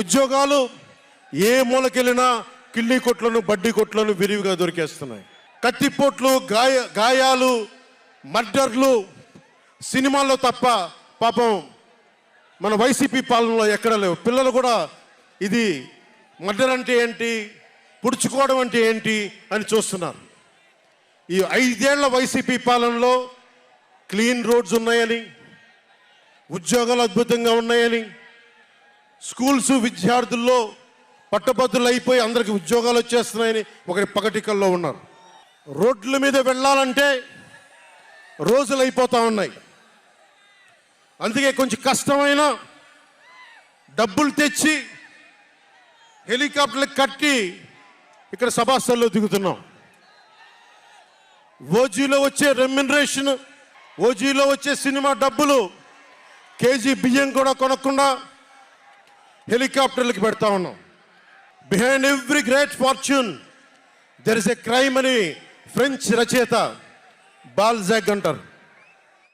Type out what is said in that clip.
ఉద్యోగాలు ఏ మూలకెళ్ళినా కిళ్ళి కొట్లను బడ్డీ కొట్లను విరివిగా దొరికేస్తున్నాయి. కత్తిపోట్లు గాయ గాయాలు మర్డర్లు సినిమాల్లో తప్ప పాపం మన వైసీపీ పాలనలో ఎక్కడ లేవు. పిల్లలు కూడా ఇది మర్డర్ అంటే ఏంటి పుడుచుకోవడం అంటే ఏంటి అని చూస్తున్నారు. ఈ ఐదేళ్ళ వైసీపీ పాలనలో క్లీన్ రోడ్స్ ఉన్నాయని ఉద్యోగాలు అద్భుతంగా ఉన్నాయని స్కూల్స్ విద్యార్థుల్లో పట్టభద్రులు అయిపోయి అందరికి ఉద్యోగాలు వచ్చేస్తున్నాయని ఒకరి పగటికల్లో ఉన్నారు. రోడ్ల మీద వెళ్ళాలంటే రోజులు అయిపోతూ ఉన్నాయి. అందుకే కొంచెం కష్టమైన డబ్బులు తెచ్చి హెలికాప్టర్లు కట్టి ఇక్కడ సభాస్థల్లో దిగుతున్నాం. ఓజీలో వచ్చే రెమ్యునరేషన్ ఓజీలో వచ్చే సినిమా డబ్బులు కేజీ బియ్యం కూడా కొనకుండా హెలికాప్టర్లకు పెడతా ఉన్నాం. Behind every great fortune there is a crime అని ఫ్రెంచ్ రచయిత బాల్జాగ్ అంటారు.